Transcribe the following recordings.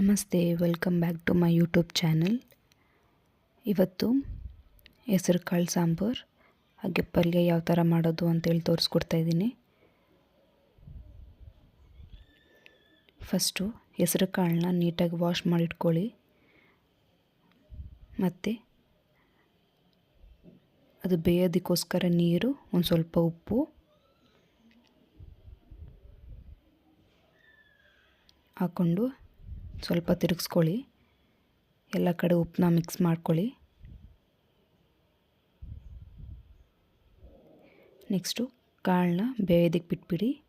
ನಮಸ್ತೆ, welcome back to my YouTube channel. ಇವತ್ತು ಹೆಸರು ಕಾಳು ಸಾಂಬಾರು, ಹಾಗೆ ಪಲ್ಯ ಯಾವ ಥರ ಮಾಡೋದು ಅಂತೇಳಿ ತೋರಿಸ್ಕೊಡ್ತಾ ಇದ್ದೀನಿ. ಫಸ್ಟು ಹೆಸರು ಕಾಳನ್ನ ನೀಟಾಗಿ ವಾಶ್ ಮಾಡಿಟ್ಕೊಳ್ಳಿ. ಮತ್ತು ಅದು ಬೇಯೋದಕ್ಕೋಸ್ಕರ ನೀರು, ಒಂದು ಸ್ವಲ್ಪ ಉಪ್ಪು. ಹಾಕ್ಕೊಂಡು ಸ್ವಲ್ಪ ತಿರುಗಿಸ್ಕೊಳ್ಳಿ. ಎಲ್ಲ ಕಡೆ ಉಪ್ಪನ್ನ ಮಿಕ್ಸ್ ಮಾಡ್ಕೊಳ್ಳಿ. ನೆಕ್ಸ್ಟು ಕಾಳನ್ನ ಬೇಯೋದಕ್ಕೆ ಬಿಟ್ಬಿಡಿ.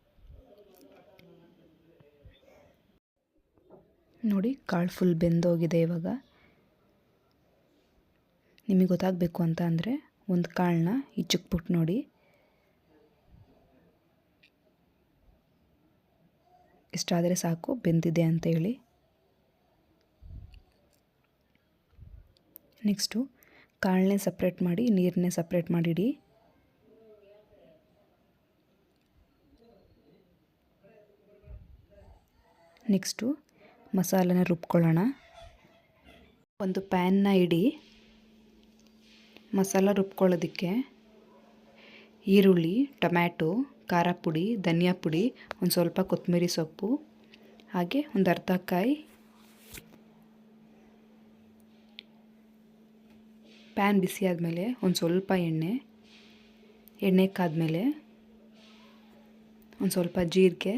ನೋಡಿ ಕಾಳು ಫುಲ್ ಬೆಂದೋಗಿದೆ ಇವಾಗ. ನಿಮಗೆ ಗೊತ್ತಾಗಬೇಕು ಅಂತ ಅಂದರೆ ಒಂದು ಕಾಳನ್ನ ಇಚ್ಚಕ್ಬಿಟ್ಟು ನೋಡಿ. ಇಷ್ಟಾದರೆ ಸಾಕು, ಬೆಂದಿದೆ ಅಂತ ಹೇಳಿ. ನೆಕ್ಸ್ಟು ಕಾಳನ್ನೇ ಸಪ್ರೇಟ್ ಮಾಡಿ ನೀರನ್ನೇ ಸಪ್ರೇಟ್ ಮಾಡಿಡಿ. ನೆಕ್ಸ್ಟು ಮಸಾಲನ ರುಬ್ಕೊಳ್ಳೋಣ. ಒಂದು ಪ್ಯಾನ್ನ ಇಡಿ. ಮಸಾಲ ರುಬ್ಕೊಳ್ಳೋದಕ್ಕೆ ಈರುಳ್ಳಿ, ಟೊಮ್ಯಾಟೊ, ಖಾರ ಪುಡಿ, ಧನಿಯಾ ಪುಡಿ, ಒಂದು ಸ್ವಲ್ಪ ಕೊತ್ತಂಬರಿ ಸೊಪ್ಪು, ಹಾಗೆ ಒಂದು ಅರ್ಧ ಕಾಯಿ ಪ್ಯಾನ್ ಬಿಸಿ ಆದಮೇಲೆ ಒಂದು ಸ್ವಲ್ಪ ಎಣ್ಣೆ ಎಣ್ಣೆ ಕಾದ್ಮೇಲೆ ಒಂದು ಸ್ವಲ್ಪ ಜೀರಿಗೆ,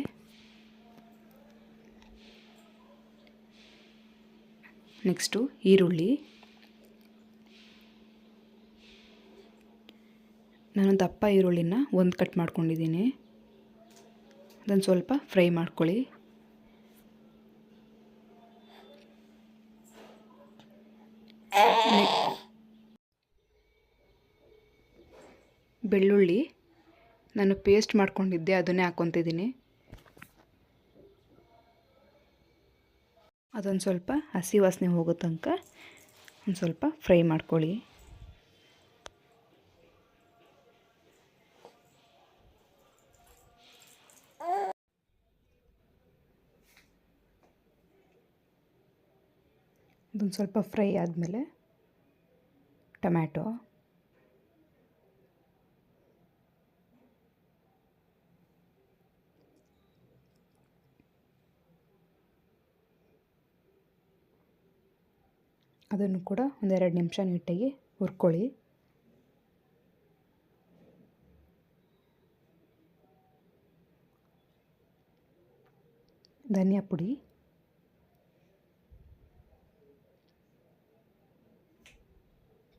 ನೆಕ್ಸ್ಟು ಈರುಳ್ಳಿ. ನಾನು ದಪ್ಪ ಈರುಳ್ಳಿನ ಒಂದು ಕಟ್ ಮಾಡ್ಕೊಂಡಿದ್ದೀನಿ. ಅದನ್ನು ಸ್ವಲ್ಪ ಫ್ರೈ ಮಾಡ್ಕೊಳ್ಳಿ. ಬೆಳ್ಳುಳ್ಳಿ ನಾನು ಪೇಸ್ಟ್ ಮಾಡ್ಕೊಂಡಿದ್ದೆ, ಅದನ್ನೇ ಹಾಕ್ಕೊತಿದ್ದೀನಿ. ಅದೊಂದು ಸ್ವಲ್ಪ ಹಸಿ ವಾಸನೆ ಹೋಗೋ ತನಕ ಒಂದು ಸ್ವಲ್ಪ ಫ್ರೈ ಮಾಡ್ಕೊಳ್ಳಿ. ಅದೊಂದು ಸ್ವಲ್ಪ ಫ್ರೈ ಆದಮೇಲೆ ಟೊಮ್ಯಾಟೊ. ಅದನ್ನು ಕೂಡ ಒಂದೆರಡು ನಿಮಿಷ ನೀಟಾಗಿ ಹುರ್ಕೊಳ್ಳಿ. ಧನಿಯಾ ಪುಡಿ.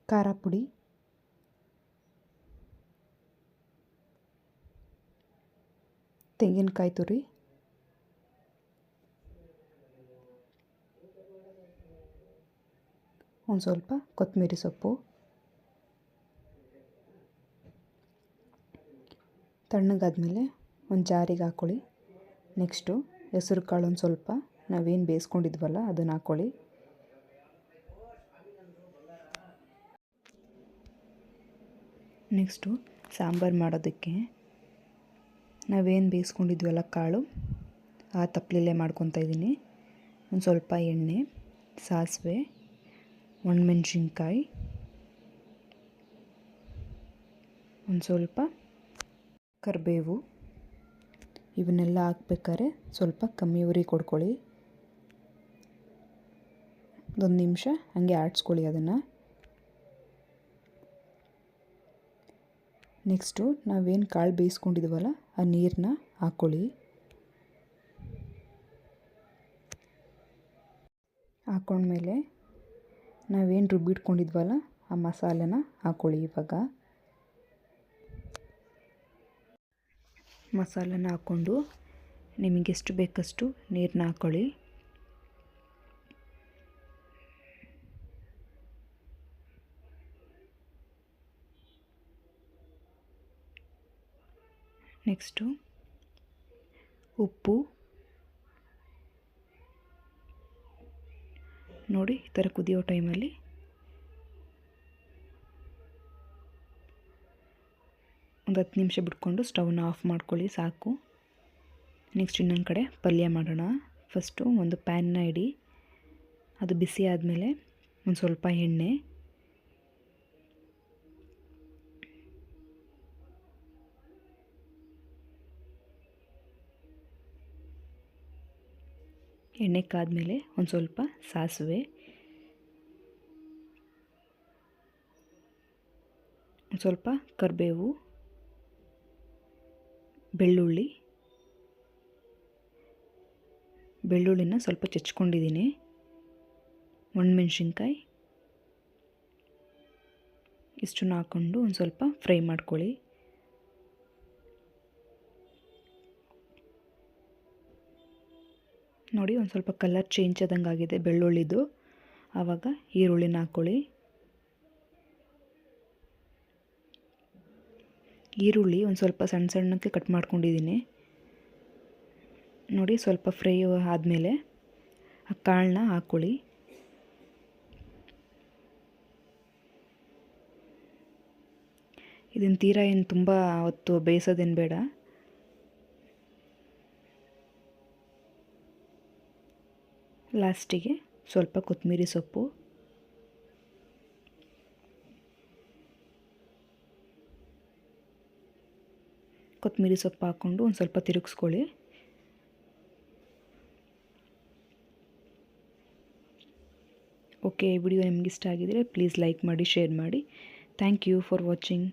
ಖಾರ ಪುಡಿ. ತೆಂಗಿನಕಾಯಿ ತುರಿ. ಒಂದು ಸ್ವಲ್ಪ ಕೊತ್ತಂಬರಿ ಸೊಪ್ಪು, ತಣ್ಣಗಾದ್ಮೇಲೆ ಒಂದು ಜಾರಿಗೆ ಹಾಕ್ಕೊಳ್ಳಿ. ನೆಕ್ಸ್ಟು ಹೆಸರು ಕಾಳು ಒಂದು ಸ್ವಲ್ಪ, ನಾವೇನು ಬೇಯಿಸ್ಕೊಂಡಿದ್ವಲ್ಲ ಅದನ್ನು ಹಾಕ್ಕೊಳ್ಳಿ. ನೆಕ್ಸ್ಟು ಸಾಂಬಾರು ಮಾಡೋದಕ್ಕೆ ನಾವೇನು ಬೇಯಿಸ್ಕೊಂಡಿದ್ವಲ್ಲ ಕಾಳು, ಆ ತಪ್ಪಲಲ್ಲೇ ಮಾಡ್ಕೊತಾ ಇದ್ದೀನಿ. ಒಂದು ಸ್ವಲ್ಪ ಎಣ್ಣೆ, ಸಾಸಿವೆ ಒಣಮೆಣ್ಸಿನ್ಕಾಯಿ ಒಂದು ಸ್ವಲ್ಪ ಕರಿಬೇವು, ಇವನ್ನೆಲ್ಲ ಹಾಕ್ಬೇಕಾದ್ರೆ ಸ್ವಲ್ಪ ಕಮ್ಮಿ ಉರಿ ಕೊಡ್ಕೊಳ್ಳಿ. ಒಂದು ನಿಮಿಷ ಹಂಗೆ ಆಡಿಸ್ಕೊಳ್ಳಿ ಅದನ್ನು. ನೆಕ್ಸ್ಟು ನಾವೇನು ಕಾಳು ಬೇಯಿಸ್ಕೊಂಡಿದ್ವಲ್ಲ, ಆ ನೀರನ್ನ ಹಾಕ್ಕೊಳ್ಳಿ. ಹಾಕ್ಕೊಂಡ್ಮೇಲೆ ನಾವೇನು ರುಬ್ಬಿಟ್ಕೊಂಡಿದ್ವಲ್ಲ ಆ ಮಸಾಲೆನ ಹಾಕ್ಕೊಳ್ಳಿ ಇವಾಗ? ಮಸಾಲೆನ ಹಾಕ್ಕೊಂಡು ನಿಮಗೆ ಎಷ್ಟು ಬೇಕಷ್ಟು ನೀರನ್ನ ಹಾಕ್ಕೊಳ್ಳಿ ನೆಕ್ಸ್ಟು ಉಪ್ಪು ನೋಡಿ, ಈ ಥರ ಕುದಿಯೋ ಟೈಮಲ್ಲಿ. ಒಂದು ಹತ್ತು ನಿಮಿಷ ಬಿಟ್ಕೊಂಡು ಸ್ಟವ್ನ ಆಫ್ ಮಾಡ್ಕೊಳ್ಳಿ, ಸಾಕು. ನೆಕ್ಸ್ಟ್ ಇನ್ನೊಂದು ಕಡೆ ಪಲ್ಯ ಮಾಡೋಣ. ಫಸ್ಟು ಒಂದು ಪ್ಯಾನ್ನ ಇಡಿ. ಅದು ಬಿಸಿ ಆದಮೇಲೆ ಒಂದು ಸ್ವಲ್ಪ ಎಣ್ಣೆ. ಎಣ್ಣೆ ಕಾದ್ಮೇಲೆ ಒಂದು ಸ್ವಲ್ಪ ಸಾಸಿವೆ. ಒಂದು ಸ್ವಲ್ಪ ಕರಿಬೇವು. ಬೆಳ್ಳುಳ್ಳಿ. ಬೆಳ್ಳುಳ್ಳಿನ ಸ್ವಲ್ಪ ಚಚ್ಕೊಂಡಿದ್ದೀನಿ. ಒಣಮೆಣ್ಸಿನ್ಕಾಯಿ. ಇಷ್ಟನ್ನು ಹಾಕ್ಕೊಂಡು ಒಂದು ಸ್ವಲ್ಪ ಫ್ರೈ ಮಾಡ್ಕೊಳ್ಳಿ. ನೋಡಿ, ಒಂದು ಸ್ವಲ್ಪ ಕಲರ್ ಚೇಂಜ್ ಆದಂಗೆ ಆಗಿದೆ ಬೆಳ್ಳುಳ್ಳಿದು. ಆವಾಗ ಈರುಳ್ಳಿನ ಹಾಕ್ಕೊಳ್ಳಿ ಈರುಳ್ಳಿ ಒಂದು ಸ್ವಲ್ಪ ಸಣ್ಣ ಸಣ್ಣಕ್ಕೆ ಕಟ್ ಮಾಡ್ಕೊಂಡಿದ್ದೀನಿ. ನೋಡಿ, ಸ್ವಲ್ಪ ಫ್ರೈ ಆದಮೇಲೆ ಆ ಕಾಳನ್ನ ಹಾಕ್ಕೊಳ್ಳಿ ಇದನ್ನು ತೀರಾ ಏನು ತುಂಬ ಹೊತ್ತು ಬೇಯಿಸೋದೇನು ಬೇಡ. ಲಾಸ್ಟಿಗೆ ಸ್ವಲ್ಪ ಕೊತ್ತಂಬರಿ ಸೊಪ್ಪು. ಕೊತ್ತಂಬರಿ ಸೊಪ್ಪು ಹಾಕ್ಕೊಂಡು ಒಂದು ಸ್ವಲ್ಪ ತಿರುಗಿಸ್ಕೊಳ್ಳಿ. ಓಕೆ ವಿಡಿಯೋ ನಿಮ್ಗೆ ಇಷ್ಟ ಆಗಿದರೆ ಪ್ಲೀಸ್ ಲೈಕ್ ಮಾಡಿ ಶೇರ್ ಮಾಡಿ. Thank you for watching